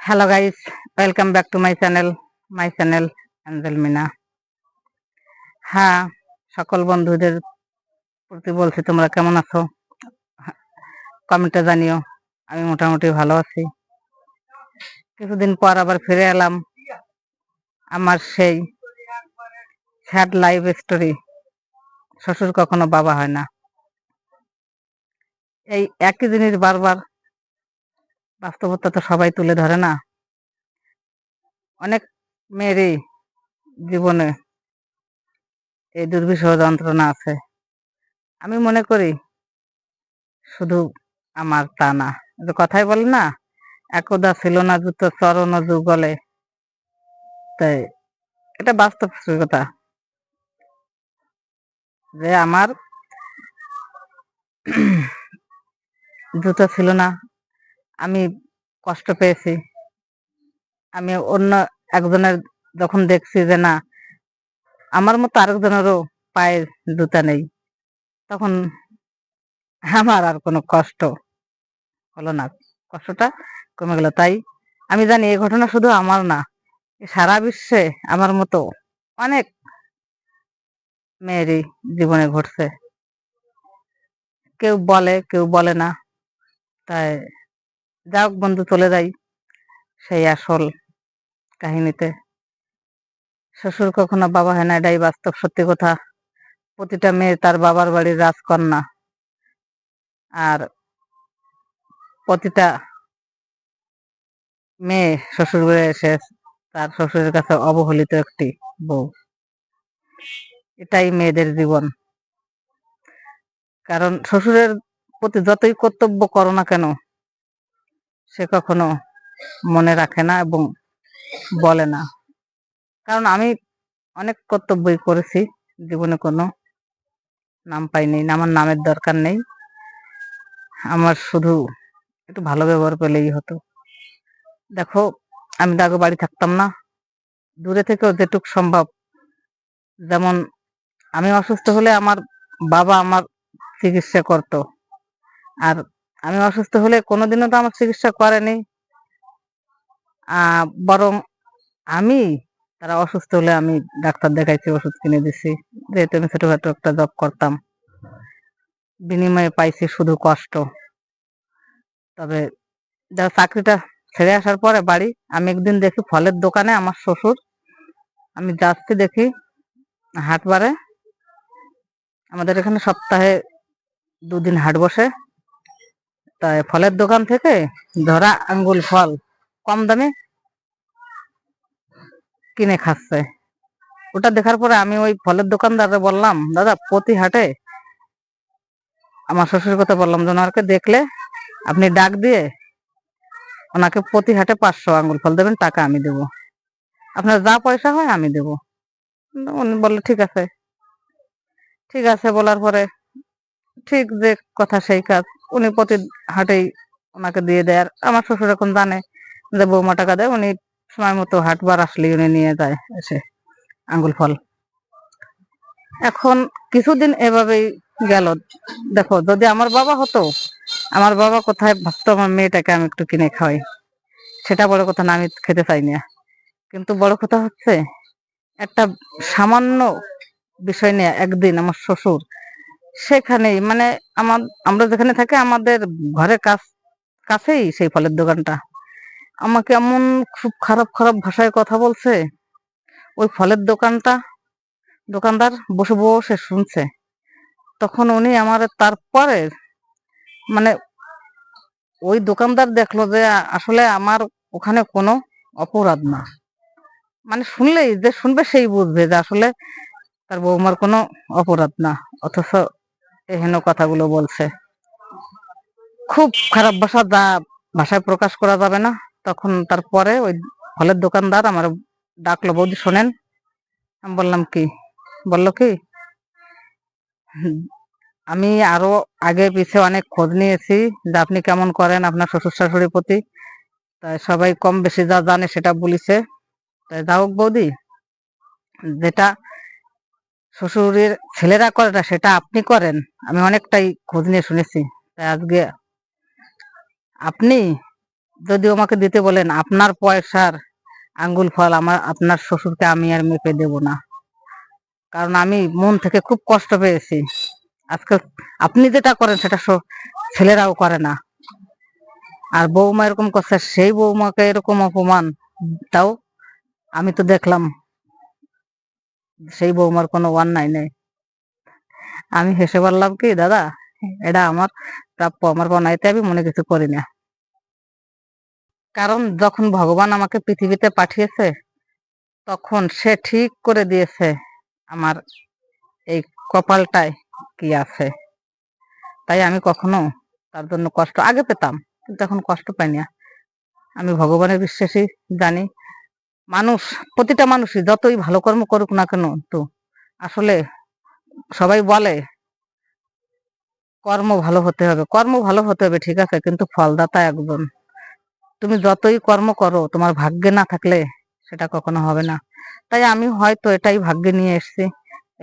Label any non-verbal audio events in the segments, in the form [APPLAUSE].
Hello guys welcome back to my channel my channel angel Mina হ্যাঁ সকল বন্ধুদের প্রতি বলছি, তোমরা কেমন আছো? কমেন্টে জানিও, আমি মোটামুটি ভালো আছি। কিছুদিন পর আবার ফিরে এলাম, আমার সেই স্যাড লাইফ স্টোরি শ্বশুর কখনো বাবা হয় না। এই একই জিনিস বারবার বাস্তবতা তো সবাই তুলে ধরে না। অনেক মেয়েরই জীবনে এই দুর্বিষহ যন্ত্রণা আছে। আমি মনে করি শুধু আমার তা না। যে কথাই বলে না, একদা ছিল না জুতো চরণ যুগলে। তাই এটা বাস্তব কথা যে আমার [CLEARS THROAT] জুতো ছিল না আমি কষ্ট পেয়েছি। আমি অন্য একজনের যখন দেখছি যে না, আমার মতো আরেকজনেরও পায়ে জুতা নেই, তখন আমার আর কোনো কষ্ট হলো না। কষ্টটা কমে গেল। তাই আমি জানি এই ঘটনা শুধু আমার না, সারা বিশ্বে আমার মতো অনেক মেয়েরই জীবনে ঘটছে। কেউ বলে কেউ বলে না। তাই যাক বন্ধু, চলে যাই সেই আসল কাহিনীতে। শ্বশুর কখনো বাবা হয় না, এটাই বাস্তব সত্যি কথা। প্রতিটা মেয়ে তার বাবার বাড়ির রাজকন্যা। আর প্রতিটা মেয়ে শ্বশুর বাড়ি এসে তার শ্বশুরের কাছে অবহেলিত একটি বউ। এটাই মেয়েদের জীবন। কারণ শ্বশুরের প্রতি যতই কর্তব্য করো না কেন সে কখনো মনে রাখে না এবং বলে না। কারণ আমি অনেক কর্তব্যই করেছি, জীবনে কোনো নাম পাইনি, আমার নামের দরকার নেই। আমার শুধু একটু ভালো ব্যবহার পেলেই হতো। দেখো, আমি তো আগে বাড়ি থাকতাম না। দূরে থেকেও যেটুক সম্ভব, যেমন আমি অসুস্থ হলে আমার বাবা আমার চিকিৎসা করত। আর আমি অসুস্থ হলে কোনোদিনও তো আমার চিকিৎসা করেনি। বরং আমি তারা অসুস্থ হলে আমি ডাক্তার দেখাইছি, ওষুধ কিনে দিছি। যেহেতু আমি ছোটখাটো একটা জব করতাম, বিনিময়ে পাইছি শুধু কষ্ট। তবে যারা চাকরিটা ছেড়ে আসার পরে বাড়ি, আমি একদিন দেখি ফলের দোকানে আমার শ্বশুর। আমি যাচ্ছি দেখি হাট হাটবারে আমাদের এখানে সপ্তাহে দুদিন হাট বসে। তাই ফলের দোকান থেকে ধরা আঙ্গুল ফল কম দামে কিনে খাচ্ছে। ওটা দেখার পরে আমি ওই ফলের দোকানদারে বললাম, দাদা, প্রতি হাটে আমার শ্বশুর কথা বললাম, ওনাকে দেখলে আপনি ডাক দিয়ে ওনাকে প্রতি হাটে পাঁচশো আঙ্গুল ফল দেবেন, টাকা আমি দেব। আপনার যা পয়সা হয় আমি দেব। উনি বলল, ঠিক আছে। ঠিক আছে বলার পরে ঠিক যে কথা সেই কাজ। উনি প্রতি হাটেই ওনাকে দিয়ে দেয়। আর আমার শ্বশুর এখন জানে যে বৌমা টাকা দেয়, উনি সময় মতো হাটবার আসলে উনি নিয়ে যায় এসে আঙ্গুল ফল। এখন কিছুদিন এভাবেই গেল। দেখো, যদি আমার বাবা হতো, আমার বাবা কোথায় ভাবতো আমার মেয়েটাকে আমি একটু কিনে খাওয়াই। সেটা বড় কথা না, আমি খেতে চাই না। কিন্তু বড় কথা হচ্ছে, একটা সামান্য বিষয় নিয়ে একদিন আমার শ্বশুর সেখানেই মানে আমার, আমরা যেখানে থাকি, আমাদের ঘরের কাছ, কাছেই সেই ফলের দোকানটা। আমাকে এমন খুব খারাপ খারাপ ভাষায় কথা বলছে, ওই ফলের দোকানটা, দোকানদার বসে বসে শুনছে। তখন উনি আমার, তারপরে মানে ওই দোকানদার দেখল যে, আসলে আমার ওখানে কোনো অপরাধ না। মানে শুনলেই, যে শুনবে সেই বুঝবে যে আসলে তার বৌমার কোনো অপরাধ না, অথচ এহেন কথাগুলো বলছে। খুব খারাপ ভাষা যা ভাষায় প্রকাশ করা যাবে না। তখন তারপরে ওই ফলের দোকানদার আমার ডাকলো, বৌদি, শোনেন। আমি বললাম, কি? বলল, কি? আমি আরও আগে পিছে অনেক খোঁজ নিয়েছি যে আপনি কেমন করেন আপনার শ্বশুর শাশুড়ির প্রতি। তাই সবাই কম বেশি যা জানে সেটা বলিছে। তাই যা হোক বৌদি, যেটা শ্বশুরের ছেলেরা করে না, সেটা আপনি করেন। আমি অনেকটাই খোঁজ নিয়ে শুনেছি। তাই আজকে আপনি যদি আমাকে দিতে বলেন, আপনার পয়সার আঙ্গুল ফল আমার, আপনার শ্বশুরকে আমি আর মেপে দেব না। কারণ আমি মন থেকে খুব কষ্ট পেয়েছি। আজকে আপনি যেটা করেন, সেটা ছেলেরাও করে না। আর বৌমা এরকম করছে, সেই বৌমাকে এরকম অপমান, তাও আমি তো দেখলাম সেই বৌমার কোনো অন্যায় নেই। আমি হেসে বললাম কি, দাদা, এটা আমার প্রাপ্য, আমার বনাইতে আমি মনে কিছু করি না। কারণ যখন ভগবান আমাকে পৃথিবীতে পাঠিয়েছে, তখন সে ঠিক করে দিয়েছে আমার এই কপালটায় কি আছে। তাই আমি কখনো তার জন্য কষ্ট, আগে পেতাম, কিন্তু এখন কষ্ট পাই না। আমি ভগবানের বিশ্বাসী জানি মানুষ, প্রতিটা মানুষই যতই ভালো কর্ম করুক না কেন তো আসলে সবাই বলে, কর্ম ভালো হতে হবে। কর্ম ভালো হতে হবে, ঠিক আছে, কিন্তু ফলদাতা একজন। তুমি যতই কর্ম করো, তোমার ভাগ্যে না থাকলে সেটা কখনো হবে না। তাই আমি হয়তো এটাই ভাগ্যে নিয়ে এসেছি।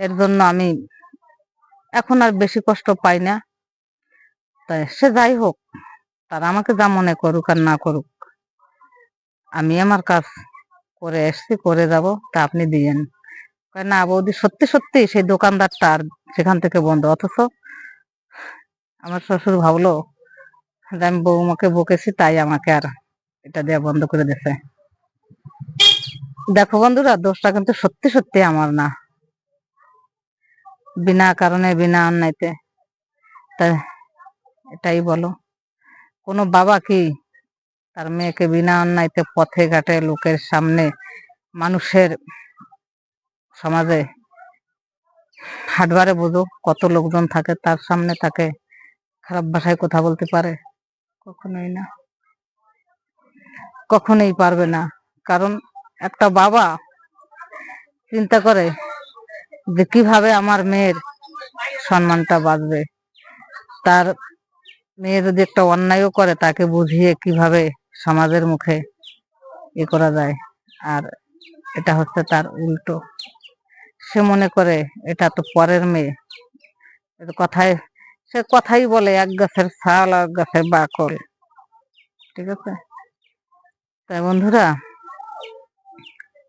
এর জন্য আমি এখন আর বেশি কষ্ট পাই না। তাই সে যাই হোক, তারা আমাকে যা মনে করুক আর না করুক, আমি আমার কাজ করে এসছি করে যাব, তা আপনি দিয়েন। না, বৌদি, সত্যি সত্যি, সেই দোকানদারটা আর সেখান থেকে বন্ধ। অথচ আমার শ্বশুর ভাবলো যে আমি বৌমাকে বকেছি, তাই আমাকে আর এটা দেওয়া বন্ধ করে দিয়েছে। দেখো বন্ধুরা, দোষটা কিন্তু সত্যি সত্যি আমার না। বিনা কারণে, বিনা অন্যায়তে। তাই, এটাই বলো। কোনো বাবা কি তার মেয়েকে বিনা অন্যায়তে পথে ঘাটে লোকের সামনে মানুষের সমাজে হাটবারে বোঝো কত লোকজন থাকে, তার সামনে তাকে খারাপ ভাষায় কথা বলতে পারে? কখনোই না। কখনোই পারবে না। কারণ একটা বাবা চিন্তা করে যে কীভাবে আমার মেয়ের সম্মানটা বাঁচবে। তার মেয়ে যদি একটা অন্যায়ও করে, তাকে বুঝিয়ে কীভাবে সমাজের মুখে ই করা যায়। আর এটা হচ্ছে তার উল্টো। সে মনে করে, এটা তো পরের মেয়ে। কথায়, সে কথাই বলে, এক গাছের ছাল এক গাছের বাকল। ঠিক আছে? তাই বন্ধুরা,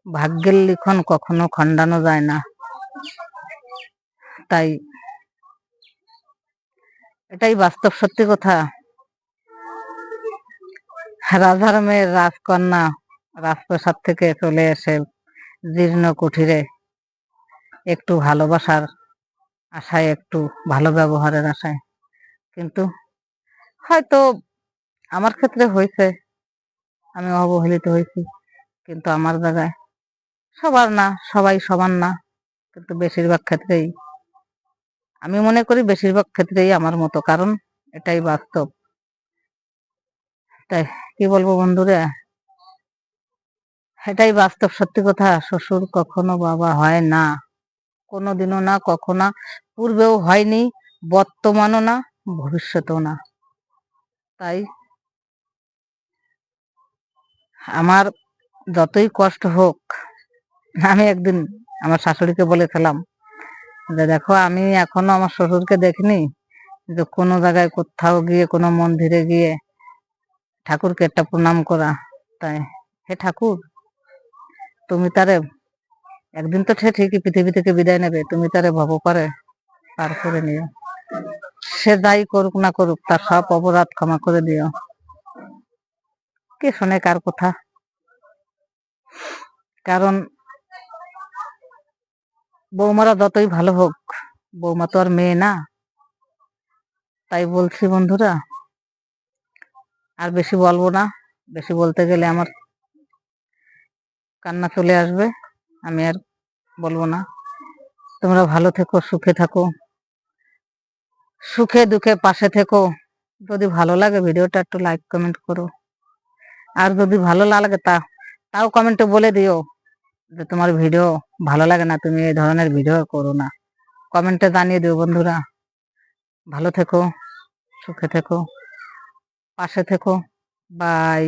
ভাগ্যের লিখন কখনো খণ্ডানো যায় না। তাই এটাই বাস্তব সত্যি কথা। রাজার মেয়ের রাজকন্যা রাজপ্রাসাদ থেকে চলে এসে জীর্ণ কুঠিরে একটু ভালোবাসার আশায়, একটু ভালো ব্যবহারের আশায়। কিন্তু হয়তো আমার ক্ষেত্রে হয়েছে, আমি অবহেলিত হয়েছি, কিন্তু আমার জায়গায় সবার না, সবাই সমান না, কিন্তু বেশিরভাগ ক্ষেত্রেই, আমি মনে করি বেশিরভাগ ক্ষেত্রেই আমার মতো, কারণ এটাই বাস্তব। তাই কি বলব বন্ধুরা? এটাই বাস্তব সত্যি কথা, শ্বশুর কখনো বাবা হয় না। কোনোদিনও না, কখনো পূর্বেও হয়নি, বর্তমানও না, ভবিষ্যতেও না। তাই আমার যতই কষ্ট হোক, আমি একদিন আমার শাশুড়িকে বলেছিলাম যে, দেখো, আমি এখনও আমার শ্বশুরকে দেখিনি যে, কোনো জায়গায় কোথাও গিয়ে, কোনো মন্দিরে গিয়ে ঠাকুরকে একটা প্রণাম করা। তাই, হে ঠাকুর, তুমি তারে, একদিন তো সে ঠিকই পৃথিবী থেকে বিদায় নেবে, তুমি তারে ভব করে পার করে নিও। সে যাই করুক না করুক, তার সব অপরাধ ক্ষমা করে দিও। কে শোনে কার কথা? কারণ, বৌমারা যতই ভালো হোক, বৌমা তো আর মেয়ে না। তাই বলছি বন্ধুরা আর বেশি বলব না। বেশি বলতে গেলে আমার কান্না চলে আসবে, আমি আর বলব না। তোমরা ভালো থেকো, সুখে থাকো। সুখে দুঃখে পাশে থেকো। যদি ভালো লাগে ভিডিওটা একটু লাইক, কমেন্ট করো। আর যদি ভালো না লাগে তা, তাও কমেন্টে বলে দিও যে তোমার ভিডিও ভালো লাগে না, তুমি এই ধরনের ভিডিও করো না। কমেন্টে জানিয়ে দিও বন্ধুরা। ভালো থেকো, সুখে থেকো। পাশে থেকো। বাই।